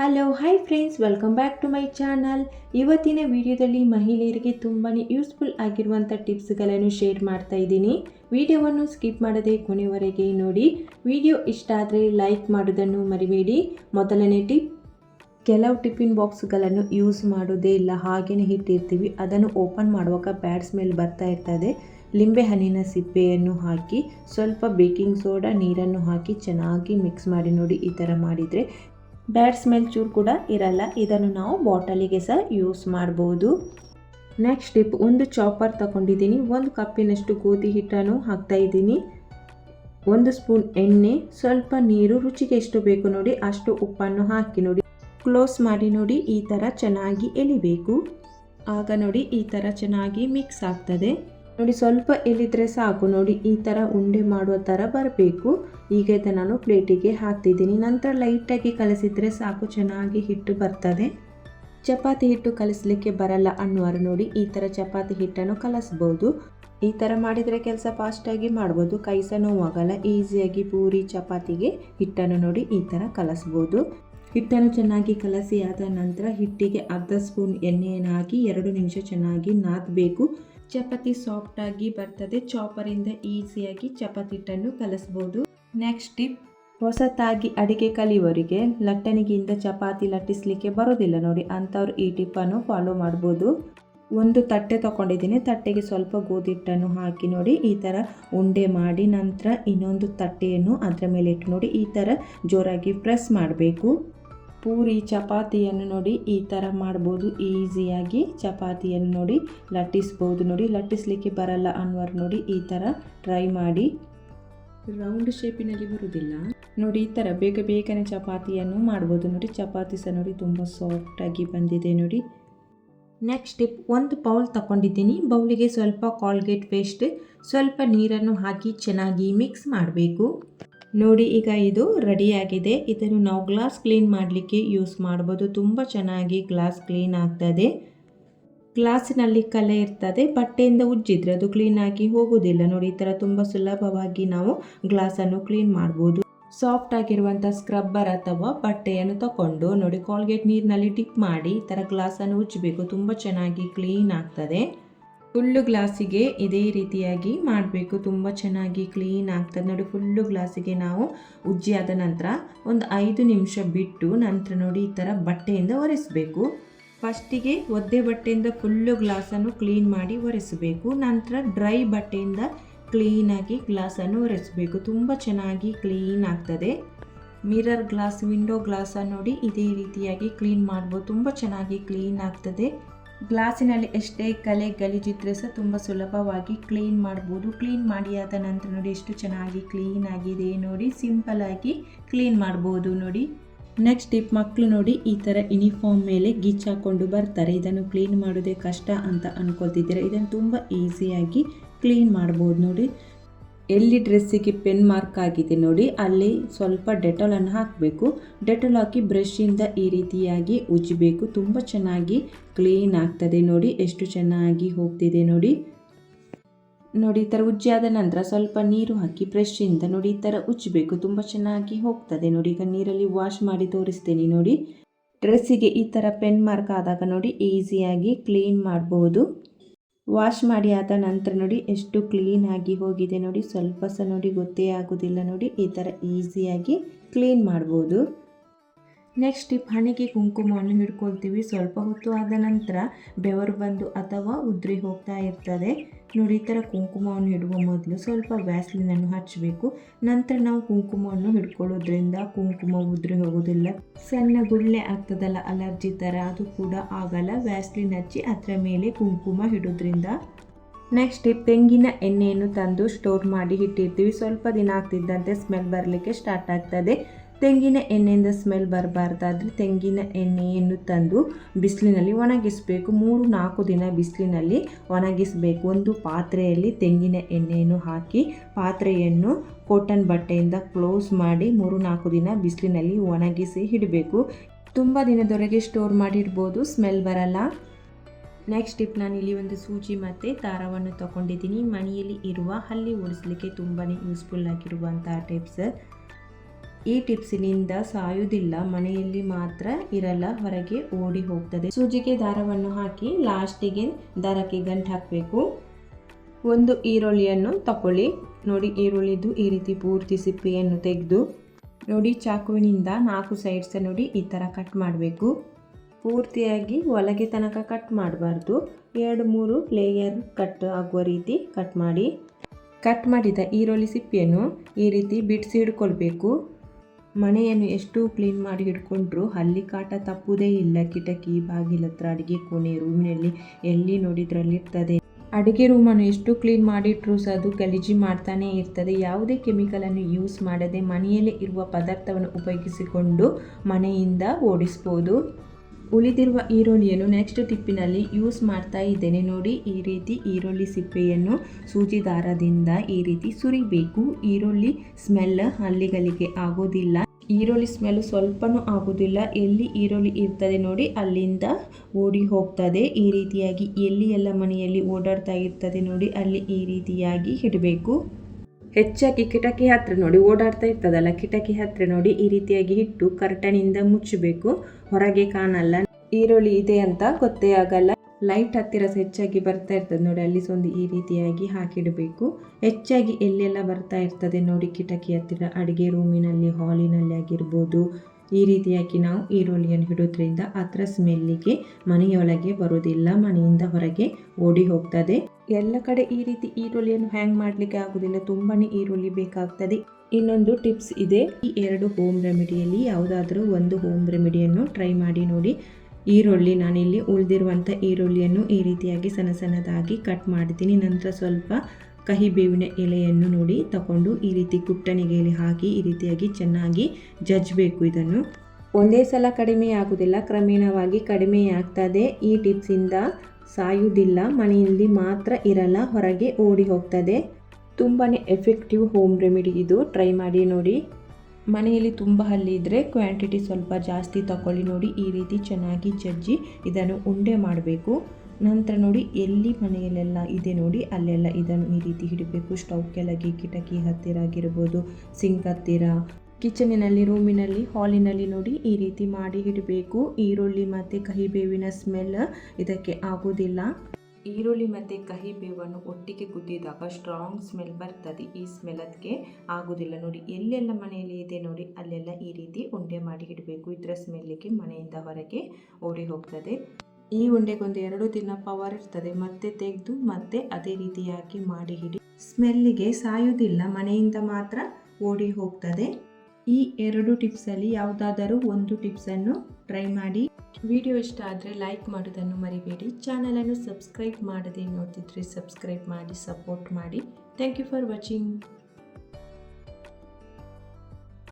Hello hi friends welcome back to my channel ಇವತ್ತಿನ ವಿಡಿಯೋದಲ್ಲಿ ಮಹಿಳೆಯರಿಗೆ ತುಂಬಾ ಯೂಸ್ಫುಲ್ ಆಗಿರುವಂಥ ಟಿಪ್ಸ್ಗಳನ್ನು ಶೇರ್ ಮಾಡ್ತಾ ಇದ್ದೀನಿ. ವಿಡಿಯೋವನ್ನು ಸ್ಕಿಪ್ ಮಾಡದೆ ಕೊನೆವರೆಗೆ ನೋಡಿ. ವಿಡಿಯೋ ಇಷ್ಟ ಆದರೆ ಲೈಕ್ ಮಾಡೋದನ್ನು ಮರಿಬೇಡಿ. ಮೊದಲನೇ ಟಿಪ್ ಕೆಲವು ಟಿಫಿನ್ ಬಾಕ್ಸ್ಗಳನ್ನು ಯೂಸ್ ಮಾಡೋದೇ ಇಲ್ಲ ಹಾಗೆಯೇ ಇಟ್ಟಿರ್ತೀವಿ. ಅದನ್ನು ಓಪನ್ ಮಾಡುವಾಗ ಬ್ಯಾಡ್ ಸ್ಮೆಲ್ ಬರ್ತಾ ಇರ್ತದೆ. ಲಿಂಬೆ ಹಣ್ಣಿನ ಸಿಪ್ಪೆಯನ್ನು ಹಾಕಿ, ಸ್ವಲ್ಪ ಬೇಕಿಂಗ್ ಸೋಡಾ ನೀರನ್ನು ಹಾಕಿ ಚೆನ್ನಾಗಿ ಮಿಕ್ಸ್ ಮಾಡಿ ನೋಡಿ ಈ ಥರ ಮಾಡಿದರೆ ಬ್ಯಾಡ್ ಸ್ಮೆಲ್ ಚೂರು ಕೂಡ ಇರಲ್ಲ. ಇದನ್ನು ನಾವು ಬಾಟಲಿಗೆ ಸಹ ಯೂಸ್ ಮಾಡ್ಬೋದು. ನೆಕ್ಸ್ಟ್ ಟಿಪ್, ಒಂದು ಚಾಪರ್ ತಗೊಂಡಿದ್ದೀನಿ. ಒಂದು ಕಪ್ಪಿನಷ್ಟು ಗೋಧಿ ಹಿಟ್ಟನ್ನು ಹಾಕ್ತಾ ಇದ್ದೀನಿ. ಒಂದು ಸ್ಪೂನ್ ಎಣ್ಣೆ, ಸ್ವಲ್ಪ ನೀರು, ರುಚಿಗೆ ಎಷ್ಟು ಬೇಕು ನೋಡಿ, ಅಷ್ಟು ಉಪ್ಪನ್ನು ಹಾಕಿ ನೋಡಿ. ಕ್ಲೋಸ್ ಮಾಡಿ ನೋಡಿ, ಈ ಥರ ಚೆನ್ನಾಗಿ ಎಳಿಬೇಕು. ಆಗ ನೋಡಿ, ಈ ಥರ ಚೆನ್ನಾಗಿ ಮಿಕ್ಸ್ ಆಗ್ತದೆ. ನೋಡಿ, ಸ್ವಲ್ಪ ಎಲ್ಲಿದ್ರೆ ಸಾಕು. ನೋಡಿ, ಈ ಥರ ಉಂಡೆ ಮಾಡುವ ಥರ ಬರಬೇಕು. ಈಗ ಇದನ್ನು ನಾನು ಪ್ಲೇಟಿಗೆ ಹಾಕ್ತಿದ್ದೀನಿ. ನಂತರ ಲೈಟಾಗಿ ಕಲಸಿದ್ರೆ ಸಾಕು, ಚೆನ್ನಾಗಿ ಹಿಟ್ಟು ಬರ್ತದೆ. ಚಪಾತಿ ಹಿಟ್ಟು ಕಲಿಸ್ಲಿಕ್ಕೆ ಬರಲ್ಲ ಅನ್ನುವರು ನೋಡಿ, ಈ ಥರ ಚಪಾತಿ ಹಿಟ್ಟನ್ನು ಕಲಿಸ್ಬೋದು. ಈ ಥರ ಮಾಡಿದರೆ ಕೆಲಸ ಫಾಸ್ಟಾಗಿ ಮಾಡ್ಬೋದು. ಕೈ ಸಹ ನೋವಾಗಲ್ಲ. ಈಸಿಯಾಗಿ ಪೂರಿ, ಚಪಾತಿಗೆ ಹಿಟ್ಟನ್ನು ನೋಡಿ, ಈ ಥರ ಕಲಿಸ್ಬೋದು. ಹಿಟ್ಟನ್ನು ಚೆನ್ನಾಗಿ ಕಲಸಿ ಆದ ನಂತರ ಹಿಟ್ಟಿಗೆ ಅರ್ಧ ಸ್ಪೂನ್ ಎಣ್ಣೆಯನ್ನು ಹಾಕಿ ಎರಡು ನಿಮಿಷ ಚೆನ್ನಾಗಿ ನಾದಬೇಕು. ಚಪಾತಿ ಸಾಫ್ಟಾಗಿ ಬರ್ತದೆ. ಚಾಪರಿಂದ ಈಸಿಯಾಗಿ ಚಪಾತಿ ಹಿಟ್ಟನ್ನು ಕಲಿಸ್ಬೋದು. ನೆಕ್ಸ್ಟ್ ಟಿಪ್ ಹೊಸತಾಗಿ ಅಡಿಗೆ ಕಲಿಯುವವರಿಗೆ ಲಟ್ಟಣಿಗೆಯಿಂದ ಚಪಾತಿ ಲಟ್ಟಿಸ್ಲಿಕ್ಕೆ ಬರೋದಿಲ್ಲ ನೋಡಿ, ಅಂಥವ್ರು ಈ ಟಿಪ್ಪನ್ನು ಫಾಲೋ ಮಾಡ್ಬೋದು. ಒಂದು ತಟ್ಟೆ ತಗೊಂಡಿದ್ದೀನಿ, ತಟ್ಟೆಗೆ ಸ್ವಲ್ಪ ಗೋಧಿ ಹಿಟ್ಟನ್ನು ಹಾಕಿ ನೋಡಿ, ಈ ಥರ ಉಂಡೆ ಮಾಡಿ ನಂತರ ಇನ್ನೊಂದು ತಟ್ಟೆಯನ್ನು ಅದರ ಮೇಲೆ ಇಟ್ಟು ನೋಡಿ, ಈ ಥರ ಜೋರಾಗಿ ಪ್ರೆಸ್ ಮಾಡಬೇಕು. ಪೂರಿ ಚಪಾತಿಯನ್ನು ನೋಡಿ ಈ ಥರ ಮಾಡ್ಬೋದು. ಈಸಿಯಾಗಿ ಚಪಾತಿಯನ್ನು ನೋಡಿ ಲಟ್ಟಿಸ್ಬೋದು. ನೋಡಿ, ಲಟ್ಟಿಸ್ಲಿಕ್ಕೆ ಬರಲ್ಲ ಅನ್ನೋರು ನೋಡಿ, ಈ ಥರ ಟ್ರೈ ಮಾಡಿ. ರೌಂಡ್ ಶೇಪಿನಲ್ಲಿ ಬರುವುದಿಲ್ಲ. ನೋಡಿ, ಈ ಥರ ಬೇಗ ಬೇಗನೆ ಚಪಾತಿಯನ್ನು ಮಾಡ್ಬೋದು. ನೋಡಿ, ಚಪಾತಿ ಸಹ ನೋಡಿ ತುಂಬ ಸಾಫ್ಟಾಗಿ ಬಂದಿದೆ ನೋಡಿ. ನೆಕ್ಸ್ಟ್ ಟಿಪ್ ಒಂದು ಬೌಲ್ ತಗೊಂಡಿದ್ದೀನಿ. ಬೌಲಿಗೆ ಸ್ವಲ್ಪ ಕಾಲ್ಗೇಟ್ ಪೇಸ್ಟ್ ಸ್ವಲ್ಪ ನೀರನ್ನು ಹಾಕಿ ಚೆನ್ನಾಗಿ ಮಿಕ್ಸ್ ಮಾಡಬೇಕು. ನೋಡಿ, ಈಗ ಇದು ರೆಡಿಯಾಗಿದೆ. ಇದನ್ನು ನಾವು ಗ್ಲಾಸ್ ಕ್ಲೀನ್ ಮಾಡಲಿಕ್ಕೆ ಯೂಸ್ ಮಾಡ್ಬೋದು. ತುಂಬ ಚೆನ್ನಾಗಿ ಗ್ಲಾಸ್ ಕ್ಲೀನ್ ಆಗ್ತದೆ. ಗ್ಲಾಸಿನಲ್ಲಿ ಕಲೆ ಇರ್ತದೆ. ಬಟ್ಟೆಯಿಂದ ಉಜ್ಜಿದ್ರೆ ಅದು ಕ್ಲೀನಾಗಿ ಹೋಗೋದಿಲ್ಲ ನೋಡಿ, ಈ ಥರ ತುಂಬ ಸುಲಭವಾಗಿ ನಾವು ಗ್ಲಾಸನ್ನು ಕ್ಲೀನ್ ಮಾಡ್ಬೋದು. ಸಾಫ್ಟ್ ಆಗಿರುವಂಥ ಸ್ಕ್ರಬ್ಬರ್ ಅಥವಾ ಬಟ್ಟೆಯನ್ನು ತಗೊಂಡು ನೋಡಿ ಕಾಲ್ಗೇಟ್ ನೀರಿನಲ್ಲಿ ಡಿಪ್ ಮಾಡಿ ಈ ಥರ ಗ್ಲಾಸನ್ನು ಉಜ್ಜಬೇಕು. ತುಂಬ ಚೆನ್ನಾಗಿ ಕ್ಲೀನ್ ಆಗ್ತದೆ. ಫುಲ್ಲು ಗ್ಲಾಸಿಗೆ ಇದೇ ರೀತಿಯಾಗಿ ಮಾಡಬೇಕು. ತುಂಬ ಚೆನ್ನಾಗಿ ಕ್ಲೀನ್ ಆಗ್ತದೆ. ನೋಡಿ, ಫುಲ್ಲು ಗ್ಲಾಸಿಗೆ ನಾವು ಉಜ್ಜಿ ಆದ ನಂತರ ಒಂದು ಐದು ನಿಮಿಷ ಬಿಟ್ಟು ನಂತರ ನೋಡಿ ಈ ಥರ ಬಟ್ಟೆಯಿಂದ ಒರೆಸಬೇಕು. ಫಸ್ಟಿಗೆ ಒದ್ದೆ ಬಟ್ಟೆಯಿಂದ ಫುಲ್ಲು ಗ್ಲಾಸನ್ನು ಕ್ಲೀನ್ ಮಾಡಿ ಒರೆಸಬೇಕು. ನಂತರ ಡ್ರೈ ಬಟ್ಟೆಯಿಂದ ಕ್ಲೀನಾಗಿ ಗ್ಲಾಸನ್ನು ಒರೆಸಬೇಕು. ತುಂಬ ಚೆನ್ನಾಗಿ ಕ್ಲೀನ್ ಆಗ್ತದೆ. ಮಿರರ್ ಗ್ಲಾಸ್, ವಿಂಡೋ ಗ್ಲಾಸನ್ನು ನೋಡಿ ಇದೇ ರೀತಿಯಾಗಿ ಕ್ಲೀನ್ ಮಾಡ್ಬೋದು. ತುಂಬ ಚೆನ್ನಾಗಿ ಕ್ಲೀನ್ ಆಗ್ತದೆ. ಗ್ಲಾಸಿನಲ್ಲಿ ಎಷ್ಟೇ ಕಲೆ ಗಲೀಜಿದ್ರೆ ಸಹ ತುಂಬ ಸುಲಭವಾಗಿ ಕ್ಲೀನ್ ಮಾಡ್ಬೋದು. ಕ್ಲೀನ್ ಮಾಡಿ ಆದ ನಂತರ ನೋಡಿ ಎಷ್ಟು ಚೆನ್ನಾಗಿ ಕ್ಲೀನ್ ಆಗಿದೆ ನೋಡಿ, ಸಿಂಪಲ್ ಆಗಿ ಕ್ಲೀನ್ ಮಾಡ್ಬೋದು ನೋಡಿ. ನೆಕ್ಸ್ಟ್ ಟಿಪ್ ಮಕ್ಕಳು ನೋಡಿ, ಈ ಥರ ಯೂನಿಫಾರ್ಮ್ ಮೇಲೆ ಗಿಚ್ ಹಾಕ್ಕೊಂಡು ಬರ್ತಾರೆ. ಇದನ್ನು ಕ್ಲೀನ್ ಮಾಡೋದೇ ಕಷ್ಟ ಅಂತ ಅನ್ಕೊಳ್ತಿದ್ದೀರಾ? ಇದನ್ನು ತುಂಬ ಈಸಿಯಾಗಿ ಕ್ಲೀನ್ ಮಾಡ್ಬೋದು ನೋಡಿ. ಎಲ್ಲಿ ಡ್ರೆಸ್ಸಿಗೆ ಪೆನ್ ಮಾರ್ಕ್ ಆಗಿದೆ ನೋಡಿ, ಅಲ್ಲಿ ಸ್ವಲ್ಪ ಡೆಟಾಲನ್ನು ಹಾಕಬೇಕು. ಡೆಟಾಲ್ ಹಾಕಿ ಬ್ರಷಿಂದ ಈ ರೀತಿಯಾಗಿ ಉಜ್ಜಬೇಕು. ತುಂಬ ಚೆನ್ನಾಗಿ ಕ್ಲೀನ್ ಆಗ್ತದೆ ನೋಡಿ, ಎಷ್ಟು ಚೆನ್ನಾಗಿ ಹೋಗ್ತಿದೆ ನೋಡಿ. ನೋಡಿ, ಈ ಥರ ಉಜ್ಜಾದ ನಂತರ ಸ್ವಲ್ಪ ನೀರು ಹಾಕಿ ಬ್ರಷಿಂದ ನೋಡಿ, ಈ ಥರ ಉಜ್ಜಬೇಕು. ತುಂಬ ಚೆನ್ನಾಗಿ ಹೋಗ್ತದೆ ನೋಡಿ, ಈಗ ನೀರಲ್ಲಿ ವಾಶ್ ಮಾಡಿ ತೋರಿಸ್ತೇನೆ ನೋಡಿ. ಡ್ರೆಸ್ಸಿಗೆ ಈ ಥರ ಪೆನ್ ಮಾರ್ಕ್ ಆದಾಗ ನೋಡಿ, ಈಸಿಯಾಗಿ ಕ್ಲೀನ್ ಮಾಡ್ಬೋದು. ವಾಶ್ ಮಾಡಿ ಆದ ನಂತರ ನೋಡಿ, ಎಷ್ಟು ಕ್ಲೀನ್ ಆಗಿ ಹೋಗಿದೆ ನೋಡಿ. ಸ್ವಲ್ಪ ಸಹ ನೋಡಿ, ಗೊತ್ತೇ ಆಗೋದಿಲ್ಲ ನೋಡಿ. ಈ ಥರ ಈಸಿಯಾಗಿ ಕ್ಲೀನ್ ಮಾಡ್ಬೋದು. ನೆಕ್ಸ್ಟ್ ಟಿಪ್ ಹಣೆಗೆ ಕುಂಕುಮವನ್ನು ಹಿಡ್ಕೊಳ್ತೀವಿ. ಸ್ವಲ್ಪ ಹೊತ್ತು ಆದ ನಂತರ ಬೆವರು ಬಂದು ಅಥವಾ ಉದ್ರಿ ಹೋಗ್ತಾ ಇರ್ತದೆ. ನೋಡಿ, ಈ ಥರ ಕುಂಕುಮವನ್ನು ಹಿಡುವ ಮೊದಲು ಸ್ವಲ್ಪ ವ್ಯಾಸ್ಲಿನನ್ನು ಹಚ್ಚಬೇಕು. ನಂತರ ನಾವು ಕುಂಕುಮವನ್ನು ಹಿಡ್ಕೊಳ್ಳೋದ್ರಿಂದ ಕುಂಕುಮ ಉದ್ರಿ ಹೋಗೋದಿಲ್ಲ. ಸಣ್ಣ ಗುಳ್ಳೆ ಆಗ್ತದಲ್ಲ, ಅಲರ್ಜಿ ಥರ, ಅದು ಕೂಡ ಆಗಲ್ಲ. ವ್ಯಾಸ್ಲಿನ್ ಹಚ್ಚಿ ಅದರ ಮೇಲೆ ಕುಂಕುಮ ಹಿಡೋದ್ರಿಂದ. ನೆಕ್ಸ್ಟ್ ತೆಂಗಿನ ಎಣ್ಣೆಯನ್ನು ತಂದು ಸ್ಟೋರ್ ಮಾಡಿ ಇಟ್ಟಿರ್ತೀವಿ. ಸ್ವಲ್ಪ ದಿನ ಆಗ್ತಿದ್ದಂತೆ ಸ್ಮೆಲ್ ಬರಲಿಕ್ಕೆ ಸ್ಟಾರ್ಟ್ ಆಗ್ತದೆ. ತೆಂಗಿನ ಎಣ್ಣೆಯಿಂದ ಸ್ಮೆಲ್ ಬರಬಾರ್ದಾದ್ರೆ ತೆಂಗಿನ ಎಣ್ಣೆಯನ್ನು ತಂದು ಬಿಸಿಲಿನಲ್ಲಿ ಒಣಗಿಸಬೇಕು. ಮೂರು ನಾಲ್ಕು ದಿನ ಬಿಸಿಲಿನಲ್ಲಿ ಒಣಗಿಸಬೇಕು. ಒಂದು ಪಾತ್ರೆಯಲ್ಲಿ ತೆಂಗಿನ ಎಣ್ಣೆಯನ್ನು ಹಾಕಿ ಪಾತ್ರೆಯನ್ನು ಕಾಟನ್ ಬಟ್ಟೆಯಿಂದ ಕ್ಲೋಸ್ ಮಾಡಿ ಮೂರು ನಾಲ್ಕು ದಿನ ಬಿಸಿಲಿನಲ್ಲಿ ಒಣಗಿಸಿ ಇಡಬೇಕು. ತುಂಬ ದಿನದವರೆಗೆ ಸ್ಟೋರ್ ಮಾಡಿರ್ಬೋದು. ಸ್ಮೆಲ್ ಬರಲ್ಲ. ನೆಕ್ಸ್ಟ್ ಟಿಪ್ ನಾನು ಇಲ್ಲಿ ಒಂದು ಸೂಜಿ ಮತ್ತು ದಾರವನ್ನು ತಗೊಂಡಿದ್ದೀನಿ. ಮನೆಯಲ್ಲಿ ಇರುವ, ಹಲ್ಲಿ ಓಡಿಸಲಿಕ್ಕೆ ತುಂಬಾ ಯೂಸ್ಫುಲ್ ಆಗಿರುವಂತಹ ಟಿಪ್ಸ್ ಈ ಟಿಪ್ಸಿನಿಂದ ಸಾಯುವುದಿಲ್ಲ. ಮನೆಯಲ್ಲಿ ಮಾತ್ರ ಇರಲ್ಲ, ಹೊರಗೆ ಓಡಿ ಹೋಗ್ತದೆ. ಸೂಜಿಗೆ ದಾರವನ್ನು ಹಾಕಿ ಲಾಸ್ಟಿಗೆ ದಾರಕ್ಕೆ ಗಂಟು ಹಾಕಬೇಕು. ಒಂದು ಈರುಳ್ಳಿಯನ್ನು ತಗೊಳ್ಳಿ ನೋಡಿ, ಈರುಳ್ಳಿದು ಈ ರೀತಿ ಪೂರ್ತಿ ಸಿಪ್ಪೆಯನ್ನು ತೆಗೆದು ನೋಡಿ, ಚಾಕುವಿನಿಂದ ನಾಲ್ಕು ಸೈಡ್ಸ ನೋಡಿ, ಈ ಥರ ಕಟ್ ಮಾಡಬೇಕು. ಪೂರ್ತಿಯಾಗಿ ಒಳಗೆ ತನಕ ಕಟ್ ಮಾಡಬಾರ್ದು. ಎರಡು, ಮೂರು ಲೇಯರ್ ಕಟ್ ಆಗುವ ರೀತಿ ಕಟ್ ಮಾಡಿ. ಕಟ್ ಮಾಡಿದ ಈರುಳ್ಳಿ ಸಿಪ್ಪೆಯನ್ನು ಈ ರೀತಿ ಬಿಡಿಸಿ ಹಿಡ್ಕೊಳ್ಬೇಕು ಮನೆಯನ್ನು ಎಷ್ಟು ಕ್ಲೀನ್ ಮಾಡಿ ಇಟ್ಕೊಂಡ್ರು ಅಲ್ಲಿ ಕಾಟ ತಪ್ಪುದೇ ಇಲ್ಲ. ಕಿಟಕಿ, ಬಾಗಿಲ, ಹತ್ರ ಅಡುಗೆ ಕೋಣೆ, ರೂಮಿನಲ್ಲಿ ಎಲ್ಲಿ ನೋಡಿದ್ರಲ್ಲಿರ್ತದೆ ಅಡುಗೆ ರೂಮನ್ನು ಎಷ್ಟು ಕ್ಲೀನ್ ಮಾಡಿಟ್ರೂ ಸಹ ಅದು ಗಲೀಜು ಮಾಡ್ತಾನೆ ಇರ್ತದೆ. ಯಾವುದೇ ಕೆಮಿಕಲನ್ನು ಯೂಸ್ ಮಾಡದೆ ಮನೆಯಲ್ಲೇ ಇರುವ ಪದಾರ್ಥವನ್ನು ಉಪಯೋಗಿಸಿಕೊಂಡು ಮನೆಯಿಂದ ಓಡಿಸ್ಬೋದು. ಉಳಿದಿರುವ ಈರುಳ್ಳಿಯನ್ನು ನೆಕ್ಸ್ಟ್ ಟಿಪ್ಪಿನಲ್ಲಿ ಯೂಸ್ ಮಾಡ್ತಾ ಇದ್ದೇನೆ. ನೋಡಿ, ಈ ರೀತಿ ಈರುಳ್ಳಿ ಸಿಪ್ಪೆಯನ್ನು ಸೂಜಿ ದಾರದಿಂದ ಈ ರೀತಿ ಸುರಿಬೇಕು. ಈರುಳ್ಳಿ ಸ್ಮೆಲ್ ಹಲ್ಲಿಗಳಿಗೆ ಆಗೋದಿಲ್ಲ. ಈರುಳ್ಳಿ ಸ್ಮೆಲ್ ಸ್ವಲ್ಪನೂ ಆಗೋದಿಲ್ಲ. ಎಲ್ಲಿ ಈರುಳ್ಳಿ ಇರ್ತದೆ ನೋಡಿ, ಅಲ್ಲಿಂದ ಓಡಿ ಹೋಗ್ತದೆ. ಈ ರೀತಿಯಾಗಿ ಎಲ್ಲಿ ಎಲ್ಲ ಮನೆಯಲ್ಲಿ ಓಡಾಡ್ತಾ ಇರ್ತದೆ ನೋಡಿ, ಅಲ್ಲಿ ಈ ರೀತಿಯಾಗಿ ಇಡಬೇಕು. ಹೆಚ್ಚಾಗಿ ಕಿಟಕಿ ಹತ್ರ ನೋಡಿ ಓಡಾಡ್ತಾ ಇರ್ತದಲ್ಲ, ಕಿಟಕಿ ಹತ್ರ ನೋಡಿ ಈ ರೀತಿಯಾಗಿ ಇಟ್ಟು ಕರ್ಟನಿಂದ ಮುಚ್ಚಬೇಕು. ಹೊರಗೆ ಕಾಣಲ್ಲ. ಈರುಳ್ಳಿ ಇದೆ ಅಂತ ಗೊತ್ತೇ ಆಗಲ್ಲ. ಲೈಟ್ ಹತ್ತಿರ ಹೆಚ್ಚಾಗಿ ಬರ್ತಾ ಇರ್ತದೆ ನೋಡಿ, ಅಲ್ಲಿ ಸಹ ಈ ರೀತಿಯಾಗಿ ಹಾಕಿಡಬೇಕು. ಹೆಚ್ಚಾಗಿ ಎಲ್ಲೆಲ್ಲ ಬರ್ತಾ ಇರ್ತದೆ ನೋಡಿ, ಕಿಟಕಿ ಹತ್ತಿರ ಅಡುಗೆ ರೂಮಿನಲ್ಲಿ ಹಾಲಿನಲ್ಲಿ ಆಗಿರ್ಬೋದು ಈ ರೀತಿಯಾಗಿ ನಾವು ಈರುಳ್ಳಿಯನ್ನು ಇಡೋದ್ರಿಂದ ಅದರ ಸ್ಮೆಲ್ಲಿಗೆ ಮನೆಯೊಳಗೆ ಬರೋದಿಲ್ಲ ಮನೆಯಿಂದ ಹೊರಗೆ ಓಡಿ ಹೋಗ್ತದೆ. ಎಲ್ಲ ಕಡೆ ಈ ರೀತಿ ಈರುಳ್ಳಿಯನ್ನು ಹ್ಯಾಂಗ್ ಮಾಡಲಿಕ್ಕೆ ಆಗೋದಿಲ್ಲ, ತುಂಬಾನೇ ಈರುಳ್ಳಿ ಬೇಕಾಗ್ತದೆ. ಇನ್ನೊಂದು ಟಿಪ್ಸ್ ಇದೆ, ಈ ಎರಡು ಹೋಮ್ ರೆಮಿಡಿಯಲ್ಲಿ ಯಾವುದಾದ್ರೂ ಒಂದು ಹೋಮ್ ರೆಮಿಡಿಯನ್ನು ಟ್ರೈ ಮಾಡಿ ನೋಡಿ. ಈರುಳ್ಳಿ ನಾನಿಲ್ಲಿ ಉಳಿದಿರುವಂಥ ಈರುಳ್ಳಿಯನ್ನು ಈ ರೀತಿಯಾಗಿ ಸಣ್ಣ ಸಣ್ಣದಾಗಿ ಕಟ್ ಮಾಡ್ತೀನಿ. ನಂತರ ಸ್ವಲ್ಪ ಕಹಿ ಬೇವಿನ ಎಲೆಯನ್ನು ನೋಡಿ ತಗೊಂಡು ಈ ರೀತಿ ಕುಟ್ಟಣಿಗೆಯಲ್ಲಿ ಹಾಕಿ ಈ ರೀತಿಯಾಗಿ ಚೆನ್ನಾಗಿ ಜಜ್ಜಬೇಕು ಇದನ್ನು. ಒಂದೇ ಸಲ ಕಡಿಮೆ ಆಗುವುದಿಲ್ಲ, ಕ್ರಮೇಣವಾಗಿ ಕಡಿಮೆ ಆಗ್ತದೆ. ಈ ಟಿಪ್ಸಿಂದ ಸಾಯುವುದಿಲ್ಲ, ಮನೆಯಲ್ಲಿ ಮಾತ್ರ ಇರಲ್ಲ, ಹೊರಗೆ ಓಡಿ ಹೋಗ್ತದೆ. ತುಂಬಾ ಎಫೆಕ್ಟಿವ್ ಹೋಮ್ ರೆಮಿಡಿ ಇದು. ಟ್ರೈ ಮಾಡಿ ನೋಡಿ. ಮನೆಯಲ್ಲಿ ತುಂಬ ಹಲ್ಲಿ ಇದ್ದರೆ ಕ್ವಾಂಟಿಟಿ ಸ್ವಲ್ಪ ಜಾಸ್ತಿ ತಗೊಳ್ಳಿ ನೋಡಿ, ಈ ರೀತಿ ಚೆನ್ನಾಗಿ ಜಜ್ಜಿ ಇದನ್ನು ಉಂಡೆ ಮಾಡಬೇಕು. ನಂತರ ನೋಡಿ, ಎಲ್ಲಿ ಮನೆಯಲ್ಲೆಲ್ಲ ಇದೆ ನೋಡಿ, ಅಲ್ಲೆಲ್ಲ ಇದನ್ನು ಈ ರೀತಿ ಹಿಡಬೇಕು ಸ್ಟವ್ ಕೆಳಗೆ ಕಿಟಕಿ ಹತ್ತಿರ ಆಗಿರ್ಬೋದು, ಸಿಂಕ್ ಹತ್ತಿರ. ಕಿಚನಿನಲ್ಲಿ, ರೂಮಿನಲ್ಲಿ, ಹಾಲಿನಲ್ಲಿ ನೋಡಿ ಈ ರೀತಿ ಮಾಡಿ ಇಡಬೇಕು. ಈರುಳ್ಳಿ ಮತ್ತು ಕಹಿಬೇವಿನ ಸ್ಮೆಲ್ ಇದಕ್ಕೆ ಆಗೋದಿಲ್ಲ. ಈರುಳ್ಳಿ ಮತ್ತು ಕಹಿಬೇವನ್ನು ಒಟ್ಟಿಗೆ ಕುದ್ದಿದಾಗ ಸ್ಟ್ರಾಂಗ್ ಸ್ಮೆಲ್ ಬರ್ತದೆ. ಈ ಸ್ಮೆಲ್ ಅದಕ್ಕೆ ಆಗೋದಿಲ್ಲ ನೋಡಿ. ಎಲ್ಲೆಲ್ಲ ಮನೆಯಲ್ಲಿ ಇದೆ ನೋಡಿ, ಅಲ್ಲೆಲ್ಲ ಈ ರೀತಿ ಉಂಡೆ ಮಾಡಿ ಇಡಬೇಕು. ಇದರ ಸ್ಮೆಲ್ಲಿಗೆ ಮನೆಯಿಂದ ಹೊರಗೆ ಓಡಿ ಹೋಗ್ತದೆ. ಈ ಉಂಡೆಗೊಂದು ಎರಡು ದಿನ ಪವರ್ ಇರ್ತದೆ, ಮತ್ತೆ ತೆಗೆದು ಮತ್ತೆ ಅದೇ ರೀತಿಯಾಗಿ ಮಾಡಿ ಹಿಡಿ ಸ್ಮೆಲ್ಲಿಗೆ ಸಾಯುವುದಿಲ್ಲ, ಮನೆಯಿಂದ ಮಾತ್ರ ಓಡಿ ಹೋಗ್ತದೆ. ಈ ಎರಡು ಟಿಪ್ಸಲ್ಲಿ ಯಾವುದಾದರೂ ಒಂದು ಟಿಪ್ಸನ್ನು ಟ್ರೈ ಮಾಡಿ. ವಿಡಿಯೋ ಇಷ್ಟ ಆದರೆ ಲೈಕ್ ಮಾಡೋದನ್ನು ಮರಿಬೇಡಿ. ಚಾನಲನ್ನು ಸಬ್ಸ್ಕ್ರೈಬ್ ಮಾಡದೆ ನೋಡ್ತಿದ್ರೆ ಸಬ್ಸ್ಕ್ರೈಬ್ ಮಾಡಿ ಸಪೋರ್ಟ್ ಮಾಡಿ. Thank you for watching